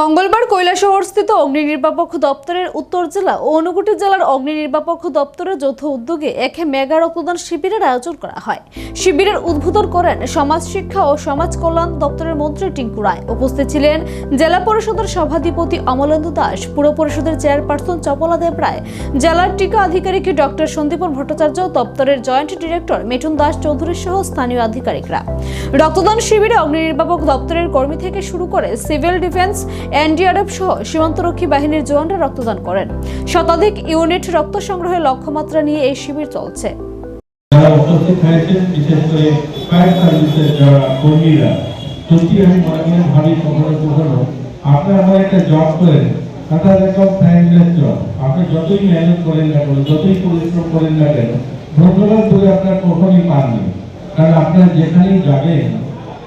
মঙ্গলবার কৈলাসহরস্থিত অগ্নি নির্বাপক দপ্তরের উত্তর জেলা ও অনুগুটি জেলার অগ্নি নির্বাপক দপ্তরের যৌথ উদ্যোগে এক মেগা রক্তদান শিবিরের আয়োজন করা হয়। শিবিরের উদ্বোধন করেন সমাজ শিক্ষা ও সমাজ কল্যাণ দপ্তরের মন্ত্রী টিঙ্কু রায়। উপস্থিত ছিলেন জেলা পরিষদের সভাধিপতি অমলেন্দু দাস, পুর পরিষদের চেয়ারপারসন চপলা দেব রায়, জেলার টিকা আধিকারিক ডক্টর সন্দীপন ভট্টাচার্য, দপ্তরের জয়েন্ট ডিরেক্টর মিঠুন দাস চৌধুরী সহ স্থানীয় আধিকারিকরা। রক্তদান শিবিরে অগ্নি নির্বাপক দপ্তরের কর্মী থেকে শুরু করে সিভিল ডিফেন্স এনডিআরএফ সহ সীমান্তরক্ষী বাহিনীর জওয়ানরা রক্তদান করেন। শতাধিক ইউনিট রক্ত সংগ্রহের লক্ষ্যমাত্রা নিয়ে এই শিবির চলছে। কারণ আপনারা যেখানেই যাবেন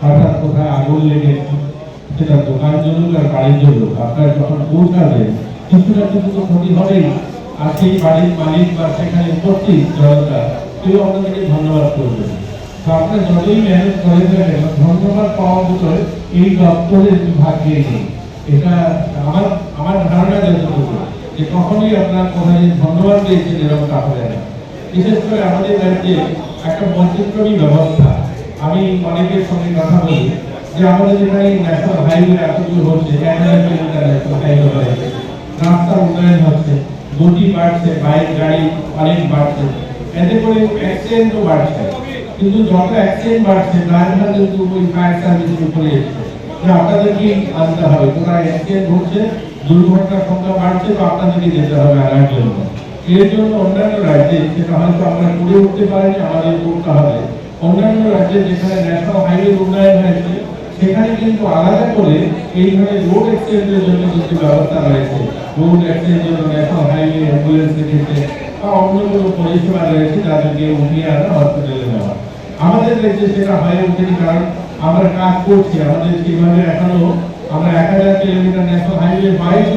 অর্থাৎ কোথায় আগুন লেগে সেটা দোকান চলুক আর বাড়ির চলুক আপনার যখন পৌঁছাবেন কিছু না কিছু তো ক্ষতি হবেই। আর সেই বাড়ির মালিক বা সেখানে উপস্থিত জনতা, কেউ আপনাদেরকে ধন্যবাদ করবেন তো আপনার যতই মেহনত করেন না কেন ধন্যবাদ পাওয়ার মতো এই দপ্তরের বিভাগে নেই এটা আমার আমার ধারণা যতটুকু, যে কখনোই আপনার কোথায় ধন্যবাদ পেয়েছেন এরকম হবে না। বিশেষ করে আমাদের রাজ্যে একটা বৈচিত্র্যমী ব্যবস্থা। আমি অনেকের সঙ্গে কথা বলি। যে হচ্ছে হাজার কিলোমিটার বাড়ছে, বাইক, গাড়ি অনেক যত হবে আনার জন্য। এর জন্য অন্যান্য রাজ্যে, সেটা হয়তো করে উঠতে পারিনি, আমাদের করতে হবে। অন্যান্য রাজ্যে যেখানে ন্যাশনাল হাইওয়ে উন্নয়ন হয়েছে সেখানে কিন্তু আলাদা করে এইভাবে রোড এক্সচেঞ্জের জন্য কিছু ব্যবস্থা রয়েছে। রোড জন্য ন্যাশনাল হাইওয়ে অ্যাম্বুলেন্সের ক্ষেত্রে বা অন্য কোনো পরিষেবা রয়েছে তাদেরকে উঠিয়ে আনা হসপিটালে নেওয়া আমাদের দেশে সেটা হয়ে ওঠেনি কারণ আমরা কাজ করছি। আমাদের সেভাবে এখনও আমরা এক হাজার কিলোমিটার ন্যাশনাল হাইওয়ে পাইনি।